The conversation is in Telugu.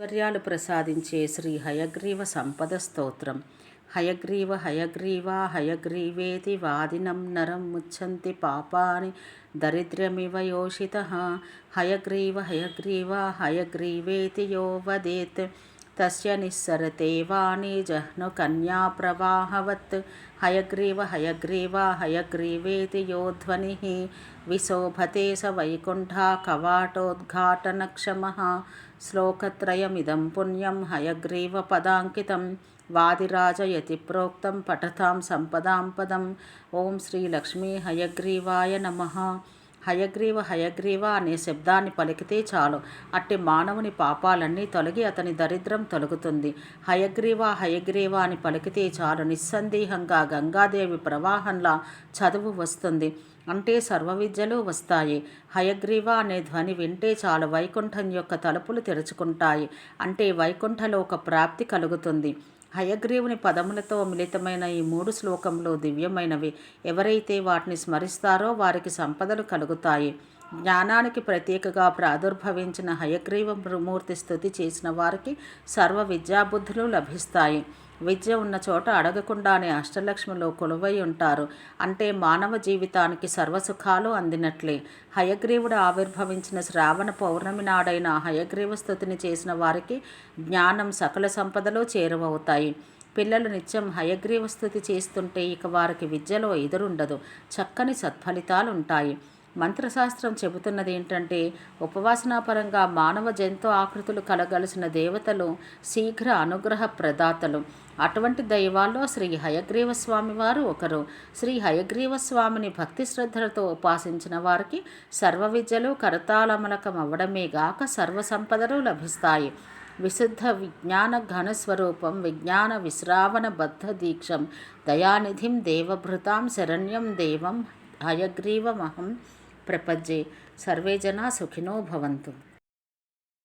ఐశ్వర్యాలు ప్రసాదించే శ్రీ హయగ్రీవ సంపద స్తోత్రం. హయగ్రీవ హయగ్రీవా హయగ్రీవేతి వాదినం నరం ముచ్చంతి పాపాని దరిద్రమివ యోషిత హయగ్రీవ హయగ్రీవా హయగ్రీవేతి యో వదేత్. తస్య నిస్సరతే వాణి జహ్ను కన్యాప్రవాహవత్ హయగ్రీవ హయగ్రీవ హయగ్రీవేతి యో ధ్వనిः విశోభతే స వైకుంఠా కవాటోద్ఘాటనక్షమः శ్లోకత్రయమిదం పుణ్యం హయగ్రీవపదాంకితం వాదిరాజయతి ప్రోక్తం పఠతాం సంపదాం పదం ఓం శ్రీ లక్ష్మీ హయగ్రీవాయ నమః హయగ్రీవ హయగ్రీవ అనే శబ్దాన్ని పలికితే చాలు. అట్టి మానవుని పాపాలన్నీ తొలగి అతని దరిద్రం తొలగుతుంది. హయగ్రీవ హయగ్రీవ అని పలికితే చాలు. నిస్సందేహంగా గంగాదేవి ప్రవాహంలా చదువు వస్తుంది. అంటే సర్వ విద్యలు వస్తాయి. హయగ్రీవ అనే ధ్వని వింటే చాలు వైకుంఠం యొక్క తలుపులు తెరుచుకుంటాయి. అంటే వైకుంఠలోక ప్రాప్తి కలుగుతుంది. హయగ్రీవుని పదములతో మిళితమైన ఈ మూడు శ్లోకంలో దివ్యమైనవి. ఎవరైతే వాటిని స్మరిస్తారో వారికి సంపదలు కలుగుతాయి. జ్ఞానానికి ప్రత్యేకగా ప్రాదుర్భవించిన హయగ్రీవ మూర్తి స్థుతి చేసిన వారికి సర్వ విద్యాబుద్ధులు లభిస్తాయి. విద్య ఉన్న చోట అడగకుండానే అష్టలక్ష్మిలో కొలువై ఉంటారు. అంటే మానవ జీవితానికి సర్వసుఖాలు అందినట్లే. హయగ్రీవుడు ఆవిర్భవించిన శ్రావణ పౌర్ణమి నాడైన హయగ్రీవ స్థుతిని చేసిన వారికి జ్ఞానం సకల సంపదలో చేరువవుతాయి. పిల్లలు నిత్యం హయగ్రీవ స్థుతి చేస్తుంటే ఇక వారికి విద్యలో ఎదురుండదు. చక్కని సత్ఫలితాలు ఉంటాయి మంత్రశాస్త్రం చెబుతున్నది ఏంటంటే ఉపవాసనాపరంగా మానవ జంతు ఆకృతులు కలగలిసిన దేవతలు శీఘ్ర అనుగ్రహ ప్రదాతలు. అటువంటి దైవాల్లో శ్రీ హయగ్రీవ స్వామి వారు ఒకరు. శ్రీ హయగ్రీవ స్వామిని భక్తి శ్రద్ధలతో ఉపాసించిన వారికి సర్వ విద్యలు కరతాళమలకం అవ్వడమే గాక సర్వ సంపదలు లభిస్తాయి. విశుద్ధ విజ్ఞాన ఘనస్వరూపం విజ్ఞాన విశ్రావణ బద్ధ దీక్షం దయానిధిం దేవభృతాం శరణ్యం దేవం హయగ్రీవమహం प्रपज्ये। सर्वे जना सुखिनो भवन्तु।